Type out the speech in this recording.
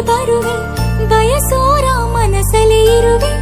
ಬರುವೆ ಬಯಸೋರ ಮನಸಲಿ ಇರುವೆ